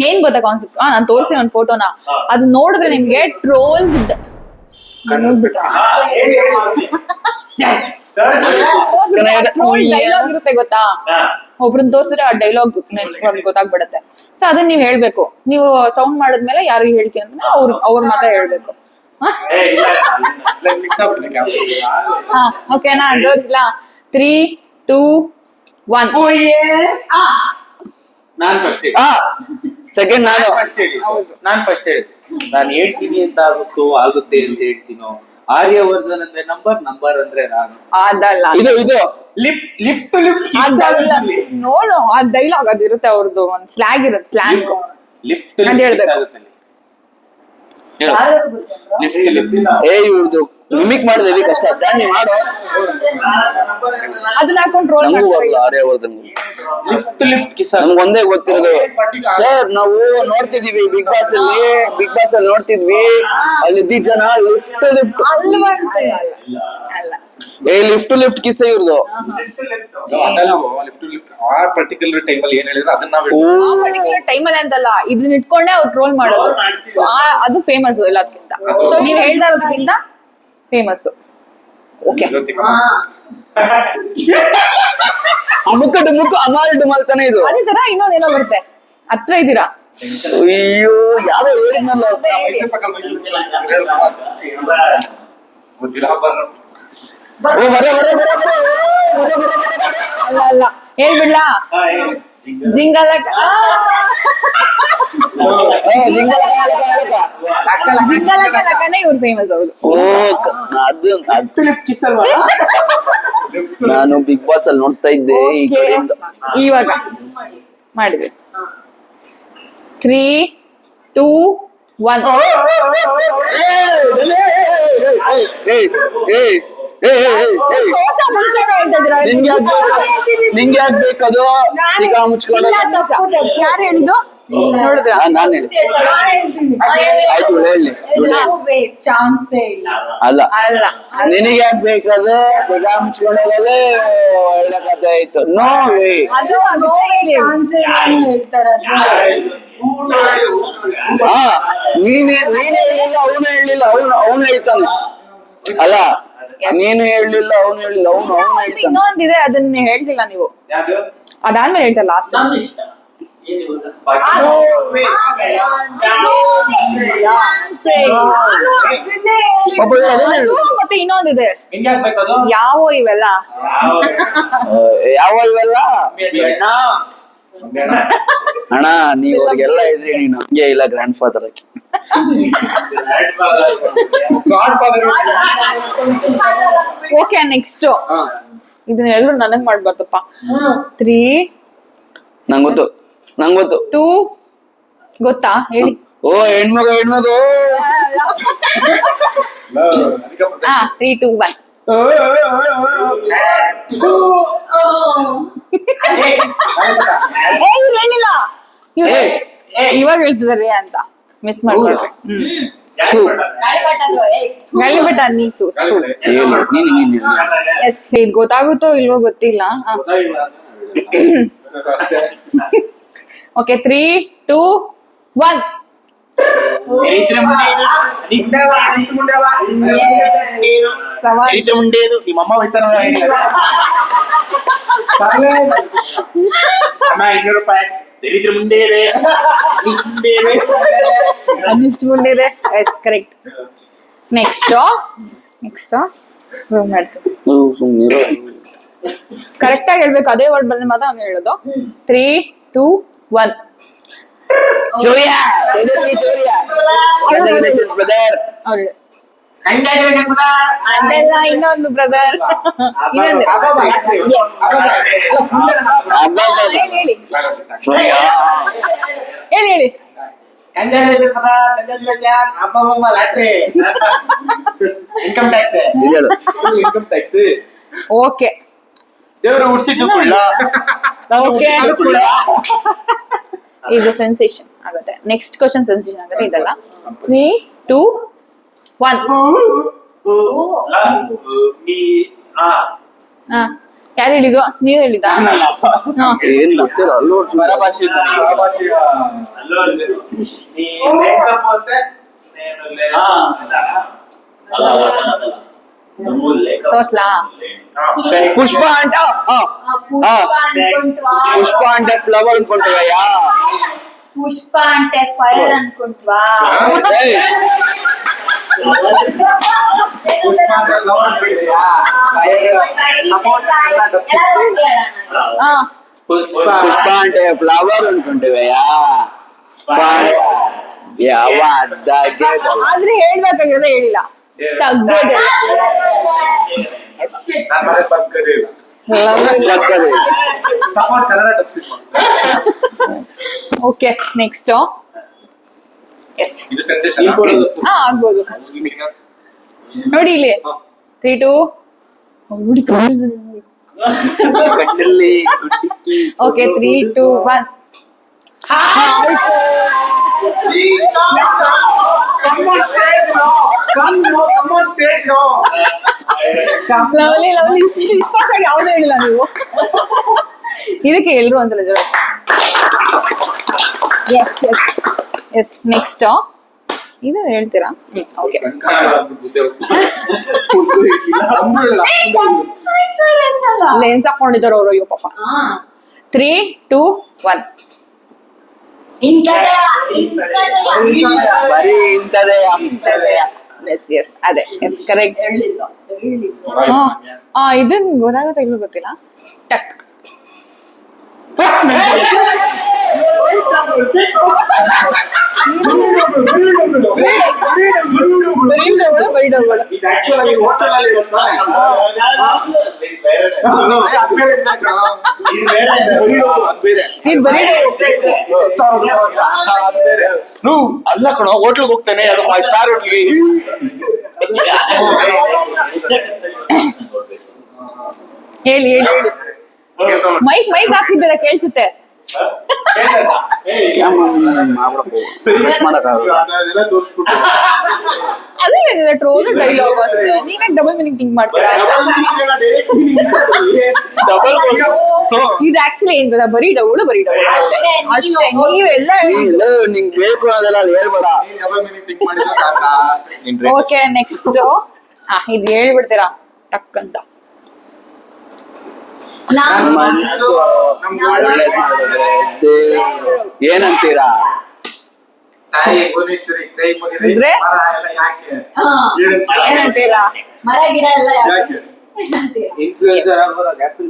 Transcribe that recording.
ಏನ್ ಗೊತ್ತಾ ಕಾನ್ಸೆಪ್ಟ್ ನಾನು ತೋರಿಸ್ತೀನಿ ಒಂದು ಫೋಟೋನ ಅದು ನೋಡಿದ್ರೆ ನಿಮ್ಗೆ ಟ್ರೋಲ್ಸ್ ಡೈಲಾಗ್ ಇರುತ್ತೆ ಗೊತ್ತಾ? ಒಬ್ರನ್ನ ತೋರಿಸಿದ್ರೆ ಆ ಡೈಲಾಗ್ ಗೊತ್ತಾಗ್ಬಿಡತ್ತೆ. ಸೊ ಅದನ್ನ ನೀವ್ ಹೇಳ್ಬೇಕು. ನೀವು ಸೌಂಡ್ ಮಾಡಿದ್ಮೇಲೆ ಯಾರಿಗೆ ಹೇಳ್ತೀನಿ ಅಂದ್ರೆ ಅವ್ರ ಅವ್ರ ಮಾತ್ರ ಹೇಳ್ಬೇಕು. ಓಕೆನಾ ತೋರಿಸ್ಲಾ ತ್ರೀ ಟೂ ಒನ್ ನಾನ್ ಫಸ್ಟ್ ಆ. ಸೆಕೆಂಡ್ ನಾನು. ನಾನು ಫಸ್ಟ್ ಹೇಳ್ತೀನಿ ನಾನು ಹೇಳ್ತೀನಿ ಅಂತ ಆಗುತ್ತೋ ಆಗುತ್ತೆ ಅಂತ ಹೇಳ್ತೀನೋ? ಆರ್ಯವರ್ಧನ್ ಅಂದ್ರೆ ನಂಬರ್ ನಂಬರ್ ಅಂದ್ರೆ ನಾನು. ಅದಲ್ಲ. ಇದು ಇದು. ಲಿಫ್ಟ್ ಲಿಫ್ಟ್ ಲಿಫ್ಟ್ ಅದಲ್ಲ. ನೋಡು ಆ ಡೈಲಾಗ್ ಅದಿರುತ್ತೆ ಅವ್ರದ್ದು ಒಂದು ಸ್ಲ್ಯಾಗ್ ಇರುತ್ತೆ ಸ್ಲ್ಯಾಂಗ್ ಲಿಫ್ಟ್. ಆಗುತ್ತೆ ಲಿಫ್ಟ್ ಲಿಫ್ಟ್ ಏ ಇವ್ರದ್ದು ಮಿಮಿಕ್ ಮಾಡೋದು ಕಷ್ಟ ನೀ ಮಾಡು. ಅದನ್ನ ಹಾಕೊಂಡು ರೋಲ್ ಮಾಡ್ತಾರೆ. ಆರ್ಯವರ್ಧನ್ ಲಿಫ್ಟ್ ಲಿಫ್ಟ್ ಸರ್ ನಮ್ಗೆ ಒಂದೇ ಗೊತ್ತಿರೋದು. ಸರ್ ನಾವು ನೋಡ್ತಿದೀವಿ ಬಿಗ್ ಬಾಸ್ ಅಲ್ಲಿ. ಬಿಗ್ ಬಾಸ್ ಅಲ್ಲಿ ನೋಡ್ತಿದ್ವಿ. ಅಲ್ಲಿ ಇದ್ದ ಜನ ಲಿಫ್ಟ್ ಲಿಫ್ಟ್ ಅಲ್ವಂತೆ ಅಲ್ಲ. ಏ ಲಿಫ್ಟ್ ಲಿಫ್ಟ್ ಕಿಸ್ ಇವ್ರದು. ಲಿಫ್ಟ್ ಲಿಫ್ಟ್ ಆ ಪರ್ಟಿಕ್ಯುಲರ್ ಟೈಮ್ ಅಲ್ಲಿ ಏನ್ ಹೇಳಿದ್ರೆ ಅದನ್ನ ನಾವು ಆ ಪರ್ಟಿಕ್ಯುಲರ್ ಟೈಮ್ ಅಲ್ಲಿ ಅಂತಲ್ಲ ಇದನ್ನ ಇಟ್ಕೊಂಡೆ ಅವ್ರು ಟ್ರೋಲ್ ಮಾಡೋದು. ಅದು ಫೇಮಸ್ ಎಲ್ಲದಕ್ಕಿಂತ ಸೊ ನೀವ್ ಹೇಳ್ತಾ ಫೇಮಸ್ ಓಕೆ ಅಮುಕ ಡುಮುಕ ಅಮಾಲ್ ಡುಮಾಲ್ ತಾನೇ ಇದು? ಅದೇ ತರ ಇನ್ನೊಂದೇನೋ ಬರುತ್ತೆ. ಹತ್ರ ಇದ್ದೀರಾ? ಅಯ್ಯೋ ಯಾರೋ ಹೇಳಿದ್ನಲ್ಲ. ಓ ಬರ ಬರ ಬರ ಬರ ಓ, ಬರ, ಬರ. ಅಲ್ಲ ಅಲ್ಲ. ಹೇಳ್ಬಿಡ್ಲಾ ಜಿಂಗಲ. ಜಿಂಗಲಕ ಲಕನೇ ಇವ್ರು ಫೇಮಸ್ ಹೌದು ಓ ಅದು ಲಿಫ್ಟ್ ಕಿಸ್ ಅಲ್ವಾ? ನಾನು ಬಿಗ್ ಬಾಸ್ ಅಲ್ಲಿ ನೋಡ್ತಾ ಇದ್ದೆ ಈ Okay. ಕಡೆಯಿಂದ ಇವಾಗ ಮಾಡಿದೆ ತ್ರೀ ಟೂ ಒನ್ ನಿಂಗೆ ಆಗ್ಬೇಕದು ಈಗ ಮುಚ್ಕೊಂಡು ಯಾರು ಹೇಳಿದ್ದು ನಾನು ಆಯ್ತು ಹೇಳಿ. ಚಾನ್ಸೇ ಇಲ್ಲ. ಅಲ್ಲ. ಅಲ್ಲ. ನಿನಗೆ ಯಾಕೆ ಬೇಕದು ಒಳ್ಳೆ ಕಥೆ ಆಯ್ತು ನೋ ವೇ. ಅದು ಅದು ಹೇಳಿ. ಚಾನ್ಸೇ ಇಲ್ಲ ಹೇಳ್ತಾರೆ ಹಾ ನೀನೇ ನೀನೇ ಹೇಳಿಲ್ಲ ಅವನು ಹೇಳಿಲ್ಲ ಅವನು ಅವನು ಹೇಳ್ತಾನೆ. ಅಲ್ಲ ನೀನು ಹೇಳಿಲ್ಲ ಅವನು ಹೇಳಿಲ್ಲ ಅವನು ಅವನು ಹೇಳ್ತಾನೆ. ಇನ್ನೊಂದಿದೆ ಅದನ್ನ ಹೇಳ್ತಿಲ್ಲ ನೀವು. ಅದಾದ್ಮೇಲೆ ಹೇಳ್ತಾರೆ ಲಾಸ್ಟ್ ಮತ್ತೆ ಇನ್ನೊಂದಿದೆ ನಿಂಗೆ ಹಾಕ್ಬೇಕದು ಯಾವ ಇವೆಲ್ಲ ಯಾವ ಇವೆಲ್ಲ ಅಣ್ಣ ಅಣ್ಣ ನೀವು ಅವ್ರಿಗೆಲ್ಲ ಇದ್ರಿ ನೀನು ಹಂಗೆ ಇಲ್ಲ ಗ್ರ್ಯಾಂಡ್ ಫಾದರ್ ಆಗಿ ಗಾಡ್ ಫಾದರ್ ಓಕೆ ನೆಕ್ಸ್ಟ್ ಇದನ್ನ ಎಲ್ಲರೂ ನನಗ್ ಮಾಡ್ಬಾರ್ದಪ್ಪ ತ್ರೀ ನಂಗೆ ಗೊತ್ತು ನಂಗೆ ಗೊತ್ತು ಟೂ. ಗೊತ್ತಾ? ಹೇಳಿ. ಓ ಹೆಣ್ಮಗ ಹೆಣ್ಮಗು. ಹಾ ತ್ರೀ ಟೂ. ಒನ್ ಹೇಳಿಲ್ಲ. ಇವಾಗ ಹೇಳ್ತಿದಾರೆ ಅಂತ. ಮಿಸ್ ಮಾಡ್ಕೊಳ್ರಿ. ಹ್ಮ್. ಗಾಳಿಪಟ ನೀಚು ಎಸ್ ಗೊತ್ತಾಗುತ್ತೋ ಇಲ್ವೋ ಗೊತ್ತಿಲ್ಲ. ಓಕೆ ತ್ರೀ ಟೂ ಒನ್ ನಿಮ್ಮಮ್ಮ ಹೋಯ್ತಾರ ಅಮ್ಮ ಇನ್ನೂರು ರೂಪಾಯಿ ದರಿದ್ರ ಮುಂದಿದೆ yes correct next next correct ಆಗಿ ಹೇಳ್ಬೇಕು. ಅದೇ ವರ್ಡ್ ಬಂದ್ರೆ ಮಾತ್ರ ಅವ್ನು ಹೇಳೋದು. Three two one Surya Tejasvi Surya congratulations brother ಅವ್ರು ಅದೆಲ್ಲ ಇನ್ನೊಂದು ಬ್ರದರ್ ಇನ್ನೊಂದು ಹೇಳಿ ಹೇಳಿ ಸೂರ್ಯ ಹೇಳಿ ಹೇಳಿ ಇನ್ಕಮ್ ಟ್ಯಾಕ್ಸ್ ಇದು ಹೇಳು ಇನ್ಕಮ್ ಟ್ಯಾಕ್ಸ್ ಓಕೆ ದೇವರು ಉಡ್ಸಿದ್ದು ಕುಳ್ಳ ಓಕೆ ಇದು ಸೆನ್ಸೇಷನ್ ಆಗುತ್ತೆ. ನೆಕ್ಸ್ಟ್ ಕ್ವಶನ್ ಸೆನ್ಸೇಷನ್ ಆಗುತ್ತೆ ಇದಲ್ಲ. ತ್ರೀ ಟೂ ಒನ್ ಯಾರು ಹೇಳಿದ್ದು? ನೀವು ಹೇಳಿದ ಏನ್ ಗೊತ್ತಿಲ್ಲ ಅಲ್ಲೂ ಅರ್ಜುನ್. ಭಾಷೆ ಅಲ್ಲೂ ಅರ್ಜುನ್. ಅಲ್ಲ, ಅಲ್ಲ. నువ్వు లేక ತೋರ್ಸ್ಲಾ పుష్ప అంట ఆ, ఆ, పుష్ప అనుకుంటువా పుష్ప అంటే ఫ్లవర్ అనుకుంటావయ్యా పుష్ప అంటే ఫైర్ అనుకుంటువా ఏయ్, ಹಾ ಪುಷ್ಪ పుష్ప అంటే ఫ్లవర్ అనుకుంటావయ్యా ಯಾವ ಅದ್ದಾಗೆ ಆದ್ರೆ ಹೇಳ್ಬೇಕಾಗಿರೋದೇ ಹೇಳಿಲ್ಲ ತಗ್ಗದೆ ನಾನ್ ಮನೆ ಬಗ್ಗದೇ ಇಲ್ಲ ಚಕ್ಕದೆ ಸಪೋರ್ಟ್ ಕನ್ನಡ ಡಬ್ಸಿಟ್ ಓಕೆ ನೆಕ್ಸ್ಟ್ ಎಸ್ ಇದು ಸೆನ್ಸೇಷನ್ ಹಾ ಆಗ್ಬೋದು. ನೋಡಿ ಇಲ್ಲಿ. ತ್ರೀ ಟು ನೋಡಿ ಕಣ್ಣಲ್ಲಿ. ಗುಡ್ಡಿಕ್ಕಿ okay three two one come stage lovely lovely ಇನ್ಸ್ಟಾಕ್ ಆಗಿ ಯಾವ್ದು ನೀವು? ಇದಕ್ಕೆ ಎಲ್ರು ಅಂತಲ್ಲ ಜರ ಎಸ್ ಎಸ್ ಎಸ್ ನೆಕ್ಸ್ಟ್ ಇದು ಹೇಳ್ತೀರಾ? ಓಕೆ ಲೆನ್ಸ್ ಹಾಕೊಂಡಿದ್ದಾರೆ ಅವರು ಅಯ್ಯೋ ಪಾಪ. ತ್ರೀ ಟೂ ಒನ್ ಇಂಥದಯ? ಇಂಥದಯ? ಬರೀ ಎಸ್ ಎಸ್ ಅದೇ ಎಸ್ ಕರೆಕ್ಟ್ ಹಾ ಇದನ್ ಗೊತ್ತಾಗುತ್ತೆ ಇಲ್ಲೂ ಗೊತ್ತಿಲ್ಲ ಟಕ್ ಬರೀಡಗಳು ಬರೀಡಗಳು ಇದು ಆಕ್ಚುಲಿ ಹೋಟೆಲ್ ಅಲ್ಲಿ ಇರುತ್ತಾ ನೀವು ಅಲ್ಲ ಕಣೋ ಹೋಟ್ಲಿಗೆ ಹೋಗ್ತೇನೆ ಅದು ಫೈವ್ ಸ್ಟಾರ್ ಹೋಟ್ಲಿ ಹೇಳಿ ಹೇಳಿ. ಹೇಳಿ. ಮೈಕ್ ಮೈಕ್ ಹಾಕಿದ್ದೀರಾ ಕೇಳಿಸುತ್ತೆ. ಟ್ರೋಲ್ ಡೈಲಾಗ್ ಅಷ್ಟೇ ನೀವೇ ಡಬಲ್ ಮೀನಿಂಗ್ ಥಿಂಕ್ ಮಾಡ್ತೀರಾ ಡಬಲ್ ಇದು ಆಕ್ಚುಲಿ ಏನ್ ಗೊತ್ತಾ ಬರೀ ಡೌಳು ಬರೀ ಡೌಳು ಅಷ್ಟೇ ಅಷ್ಟೇ ನೀವೆಲ್ಲ ಇಲ್ಲ ನಿಂಗ್ ಬೇಕು ಅನ್ನೋದೆಲ್ಲ ಅಲ್ಲಿ ಹೇಳ್ಬೇಡ ಓಕೆ ನೆಕ್ಸ್ಟ್ ಹಾ ಇದು ಹೇಳ್ಬಿಡ್ತೀರಾ ಟಕ್ ಅಂತ ಮನ್ಸು ಒಳ್ಳೇದ್ ಮಾಡಿದ್ರೆ ದೇವ್ರು. ಏನಂತೀರಾ? ತಾಯಿ ಭುವನೇಶ್ವರಿ ಕೈ ಮುಗಿದ್ರೆ? ಮರ ಎಲ್ಲ ಯಾಕೆ? ಹಾ. ಏನಂತೀರ? ಏನಂತೀರಾ? ಮರ ಗಿಡ ಎಲ್ಲ ಯಾಕೆ? ಯಾಕೆ? ಇನ್ಫ್ಲೂಯೆನ್ಸರ್ ಆಗ್ಬೋದು?